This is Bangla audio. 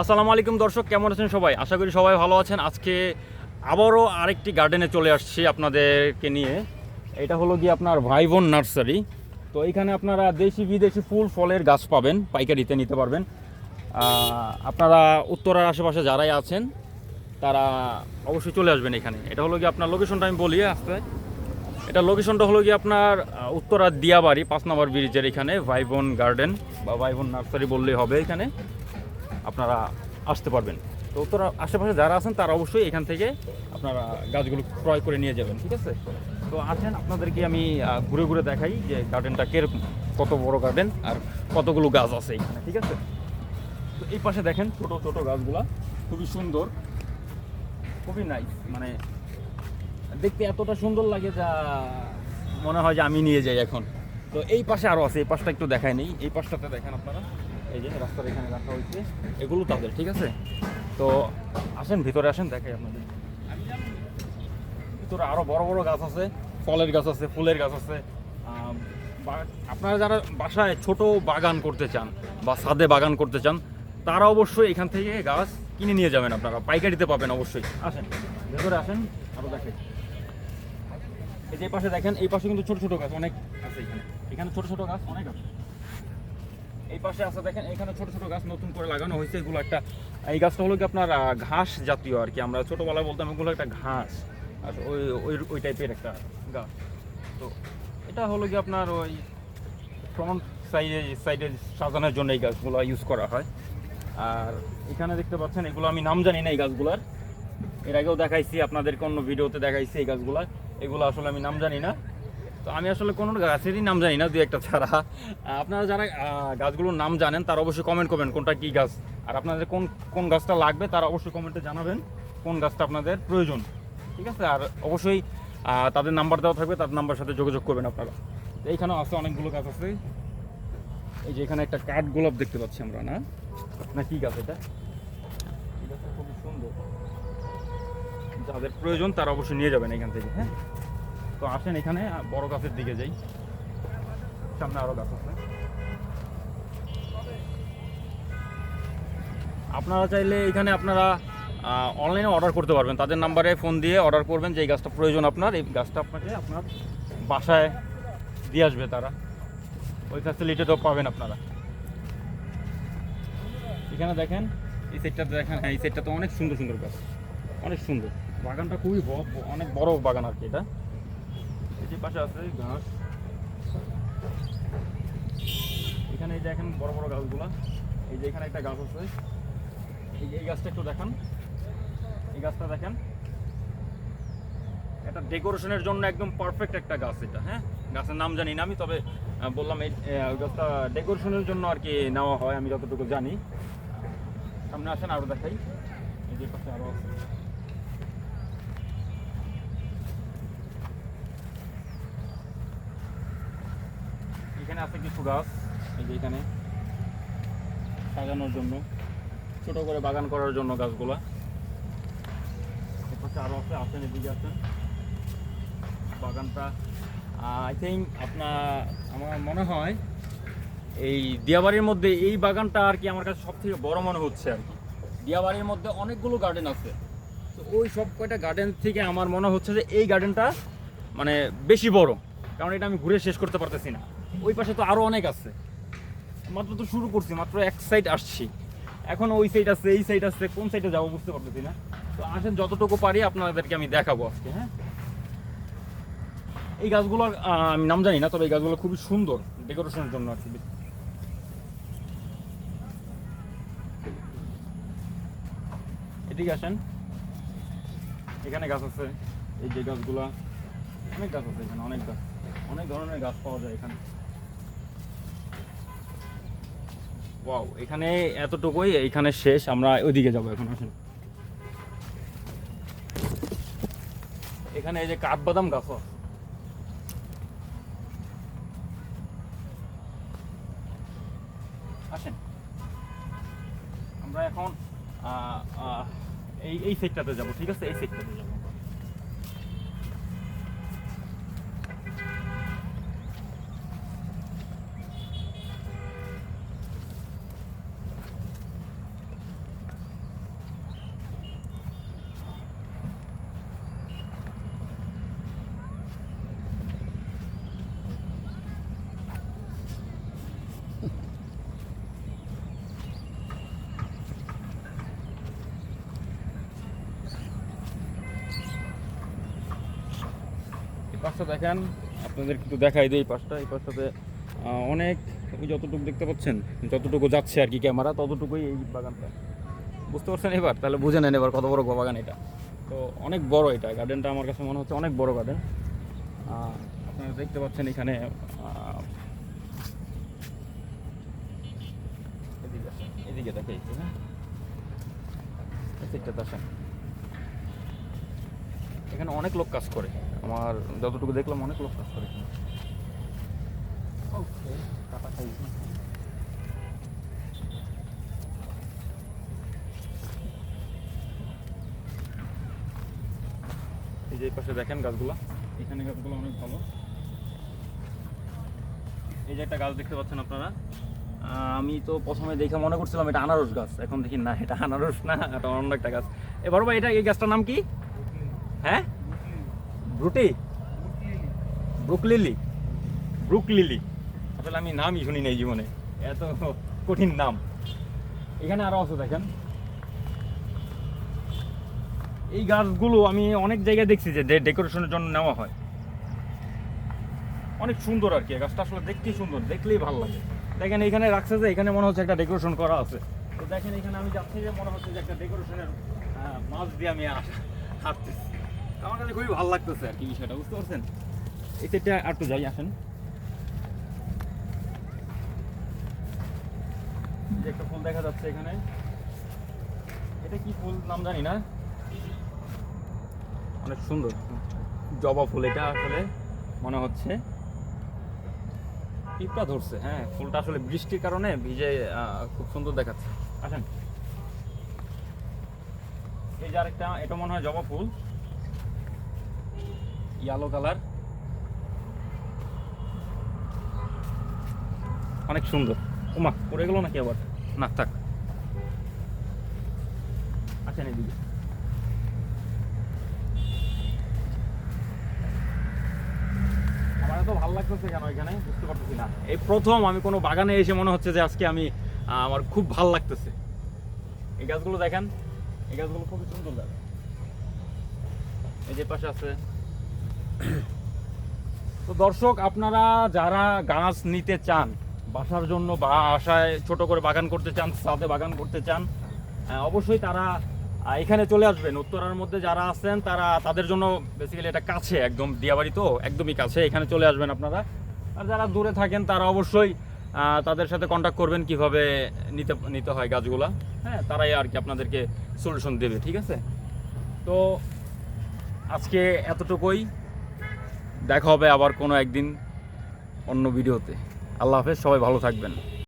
আসসালামু আলাইকুম দর্শক, কেমন আছেন সবাই? আশা করি সবাই ভালো আছেন। আজকে আবারও আরেকটি গার্ডেনে চলে আসছি আপনাদেরকে নিয়ে। এটা হলো গিয়ে আপনার ভাইবোন নার্সারি। তো এখানে আপনারা দেশি বিদেশি ফুল, ফলের গাছ পাবেন, পাইকারিতে নিতে পারবেন। আপনারা উত্তরার আশেপাশে যারাই আছেন, তারা অবশ্যই চলে আসবেন এখানে। এটা হলো গিয়ে আপনার লোকেশনটা আমি বলি আসতে। এটা লোকেশনটা হলো গিয়ে আপনার উত্তরার দিয়াবাড়ি, পাঁচ নম্বর ব্রিজের এখানে, ভাইবোন গার্ডেন বা ভাইবোন নার্সারি বললেই হবে এখানে। আপনারা আসতে পারবেন। তো উত্তর আশেপাশে যারা আছেন, তারা অবশ্যই এখান থেকে আপনারা গাছগুলো ক্রয় করে নিয়ে যাবেন, ঠিক আছে? তো আসেন, আপনাদেরকে আমি ঘুরে ঘুরে দেখাই যে গার্ডেনটা কীরকম, কত বড় গার্ডেন আর কতগুলো গাছ আছে এখানে, ঠিক আছে? তো এই পাশে দেখেন, ছোট ছোট গাছগুলা খুবই সুন্দর, খুবই নাইস মানে দেখতে এতটা সুন্দর লাগে যা মনে হয় যে আমি নিয়ে যাই এখন। তো এই পাশে আরও আছে, এই পাশটা একটু দেখায় নেই, এই পাশটাতে দেখেন আপনারা। এই যে রাস্তার এখানে রাখা হয়েছে। এগুলো তাদের, ঠিক আছে? তো আসেন, ভিতরে আসেন, দেখাই আপনাদের। ভিতরে আরও বড় বড় গাছ আছে, ফলের গাছ আছে, ফুলের গাছ আছে। আপনারা যারা বাসায় ছোট বাগান করতে চান বা ছাদে বাগান করতে চান, তারা অবশ্যই এখান থেকে গাছ কিনে নিয়ে যাবেন আপনারা। পাইকারিতে পাবেন অবশ্যই। আসেন, ভেতরে আসেন আরও দেখেন এই যে পাশে দেখেন, এই পাশে কিন্তু ছোট ছোট গাছ অনেক আছে এখানে। এখানে ছোট ছোট গাছ অনেক আছে। এই পাশে আছে, দেখেন এখানে ছোট ছোট গাছ নতুন করে লাগানো হয়েছে। এগুলো একটা, এই গাছটা হলো কি আপনার ঘাস জাতীয় আর কি। আমরা ছোটবেলায় বলতাম এগুলো একটা ঘাস। আর ওই ওই ওই টাইপের একটা গাছ। তো এটা হলো কি আপনার ওই ফ্রন্ট সাইডে সাইডে সাজানোর জন্য এই গাছগুলো ইউজ করা হয়। আর এখানে দেখতে পাচ্ছেন, এগুলো আমি নাম জানি না এই গাছগুলার। এর আগেও দেখাইছি, আপনাদেরকে অন্য ভিডিওতে দেখাইছি এই গাছগুলা। এগুলো আসলে আমি নাম জানি না। তো আমি আসলে কোনো গাছেরই নাম জানি না, দুই একটা ছাড়া। আপনারা যারা গাছগুলোর নাম জানেন, তারা অবশ্যই কমেন্ট করবেন কোনটা কী গাছ। আর আপনাদের কোন কোন গাছটা লাগবে, তারা অবশ্যই কমেন্টে জানাবেন কোন গাছটা আপনাদের প্রয়োজন। ঠিক আছে? আর অবশ্যই তাদের নাম্বার দেওয়া থাকবে, তাদের নাম্বার সাথে যোগাযোগ করবেন আপনারা। এইখানেও আছে অনেকগুলো গাছ আছে। এই যে এখানে একটা কাঠ গোলাপ দেখতে পাচ্ছি আমরা, না? না, কি গাছ এটা? গাছটা খুবই সুন্দর। যাদের প্রয়োজন, তারা অবশ্যই নিয়ে যাবেন এখান থেকে হ্যাঁ? তো আসেন এখানে বড় গাছের দিকে যাই। সামনে আরও গাছ আছে। আপনারা চাইলে এখানে আপনারা অনলাইনে অর্ডার করতে পারবেন। তাদের নাম্বারে ফোন দিয়ে অর্ডার করবেন যে এই গাছটা প্রয়োজন আপনার। এই গাছটা আপনাকে আপনার বাসায় দিয়ে আসবে তারা। ওই ফ্যাসিলিটিটাও পাবেন আপনারা। এখানে দেখেন, এই সেটটাতে দেখেন হ্যাঁ এই সেটটা তো অনেক সুন্দর সুন্দর গাছ। অনেক সুন্দর। বাগানটা খুবই অনেক বড় বাগান আর কি এটা। এই যে পাশে আছে ঘাস। এখানে এই যে দেখেন বড় বড় গাছগুলা, এই যে এখানে একটা গাছ আছে। এই গাছটা একটু দেখান। এই গাছটা দেখেন। এটা ডেকোরেশনের জন্য একদম পারফেক্ট একটা গাছ এটা হ্যাঁ? গাছের নাম জানি না আমি, তবে বললাম এই গাছটা ডেকোরেশনের জন্য আর কি নেওয়া হয়, আমি যতটুকু জানি। সামনে আসেন, আরও দেখাই। এই যে পাশে আরও আছে। এখানে আছে কিছু গাছ, এই যে এখানে সাজানোর জন্য, ছোট করে বাগান করার জন্য গাছগুলা। আরও আছে আসেন এদিকে আসেন বাগানটা আই থিঙ্ক আপনার, আমার মনে হয় এই দিয়াবাড়ির মধ্যে এই বাগানটা আর কি আমার কাছে সব থেকে বড় মনে হচ্ছে আর কি। দিয়াবাড়ির মধ্যে অনেকগুলো গার্ডেন আছে। তো ওই সব কয়টা গার্ডেন থেকে আমার মনে হচ্ছে যে এই গার্ডেনটা মানে বেশি বড়। কারণ এটা আমি ঘুরে শেষ করতে পারতেছি না। ওই পাশে তো আরও অনেক আছে। মাত্র তো শুরু করছি, মাত্র এক সাইড আসছি। এখন ওই সাইড আছে, এই সাইড আছে, কোন সাইডে যাব বুঝতে পারতেছি না। তো আসেন, যতটুকু পারি আপনাদেরকে আমি দেখাবো আজকে হ্যাঁ? এই গাছগুলো আমি নাম জানি না, তবে এই গাছগুলো খুবই সুন্দর ডেকোরেশনের জন্য আর কি এদিকে আসেন। এখানে গাছ আছে, এই যে গাছগুলা, অনেক গাছ আছে এখানে, অনেক গাছ, অনেক ধরনের গাছ পাওয়া যায় এখানে। ওয়াও এখানে এতটুকুই, এখানে শেষ, আমরা ওইদিকে যাব এখন, আসেন। এখানে এই যে কাঠবাদাম গাছ। আসেন। আমরা এখন এই এই সেটটাতে যাব, ঠিক আছে? এই সেটটাতে যাব। পাশটা দেখেন আপনাদের একটু দেখাই দিই এই পাশটা। এই পাশটাতে অনেক যতটুকু দেখতে পাচ্ছেন যতটুকু যাচ্ছে আর কি ক্যামেরা ততটুকুই এই বাগানটা। বুঝতে পারছেন এবার? তাহলে বুঝে নেন এবার কত বড় বাগান এটা। তো অনেক বড় এটা গার্ডেনটা আমার কাছে মনে হচ্ছে অনেক বড় গার্ডেন আপনারা দেখতে পাচ্ছেন এখানে এদিকে আসেন, এদিকে দেখে একটু হ্যাঁ? এই আসেন। এখানে অনেক লোক কাজ করে। আমার যতটুকু দেখলাম অনেক লোক কাজ করে। ওকে এই যে পাশে দেখেন গাছগুলো এখানে গাছগুলো অনেক ভালো। এই যে একটা গাছ দেখতে পাচ্ছেন আপনারা। আহ, আমি তো প্রথমে দেখে মনে করছিলাম এটা আনারস গাছ এখন দেখি না এটা আনারস না এটা অন্য একটা গাছ। এবার ভাই এটা এই গাছটার নাম কি? হ্যাঁ? ব্রুটি? ব্রুক লিলি ব্রুক লিলি আসলে আমি নামই শুনি নাই জীবনে। এত কঠিন নাম। এখানে আরও আছে, দেখেন। এই গাছগুলো আমি অনেক জায়গায় দেখছি যে ডেকোরেশনের জন্য নেওয়া হয়। অনেক সুন্দর আর কি গাছটা আসলে দেখতেই সুন্দর, দেখলেই ভালো লাগে। দেখেন, এখানে রাখছে যে এখানে মনে হচ্ছে একটা ডেকোরেশন করা আছে। তো দেখেন, এখানে আমি যাচ্ছি যে মনে হচ্ছে যে একটা ডেকোরেশনের মাছ দিয়ে আমি হাঁটতেছি। আমার কাছে খুবই ভালো লাগতেছে আর কি বিষয়টা, বুঝতে পারছেন? এই সেটটা আর একটু যাই, আসেন। যে একটা ফুল দেখা যাচ্ছে এখানে। এটা কি ফুল নাম জানি না। অনেক সুন্দর। জবা ফুল এটা আসলে মনে হচ্ছে। পিঁপড়া ধরছে হ্যাঁ ফুলটা আসলে বৃষ্টির কারণে ভিজে খুব সুন্দর দেখাচ্ছে। আসেন। এই যে আরেকটা, এটা মনে হয় জবা ফুল। ইয়েলো কালার অনেক সুন্দর। ওমা পড়ে গেল নাকি আবার? না, থাক। আচ্ছা এদিকে আমার এত ভালো লাগতেছে কেন এখানে? বুঝতে পারতেছি না। এই প্রথম আমি কোনো বাগানে এসে মনে হচ্ছে যে আজকে আমি আমার খুব ভালো লাগতেছে। এই গাছগুলো দেখেন, এই গাছগুলো খুবই সুন্দর লাগে। এই যে পাশে আছে তো দর্শক আপনারা যারা গাছ নিতে চান বাসার জন্য বা আশায় ছোট করে বাগান করতে চান সাথে বাগান করতে চান আহ, অবশ্যই তারা এখানে চলে আসবেন। উত্তরার মধ্যে যারা আছেন তারা তাদের জন্য বেসিক্যালি এটা কাছে একদম দিয়াবাড়ি তো একদমই কাছে। এখানে চলে আসবেন আপনারা। আর যারা দূরে থাকেন তারা অবশ্যই তাদের সাথে কন্ট্যাক্ট করবেন কীভাবে নিতে নিতে হয় গাছগুলা। হ্যাঁ তারাই আর কি আপনাদেরকে সলিউশন দেবে ঠিক আছে? তো আজকে এতটুকুই। দেখা হবে আবার কোনো একদিন অন্য ভিডিওতে। আল্লাহ হাফেজ সবাই ভালো থাকবেন।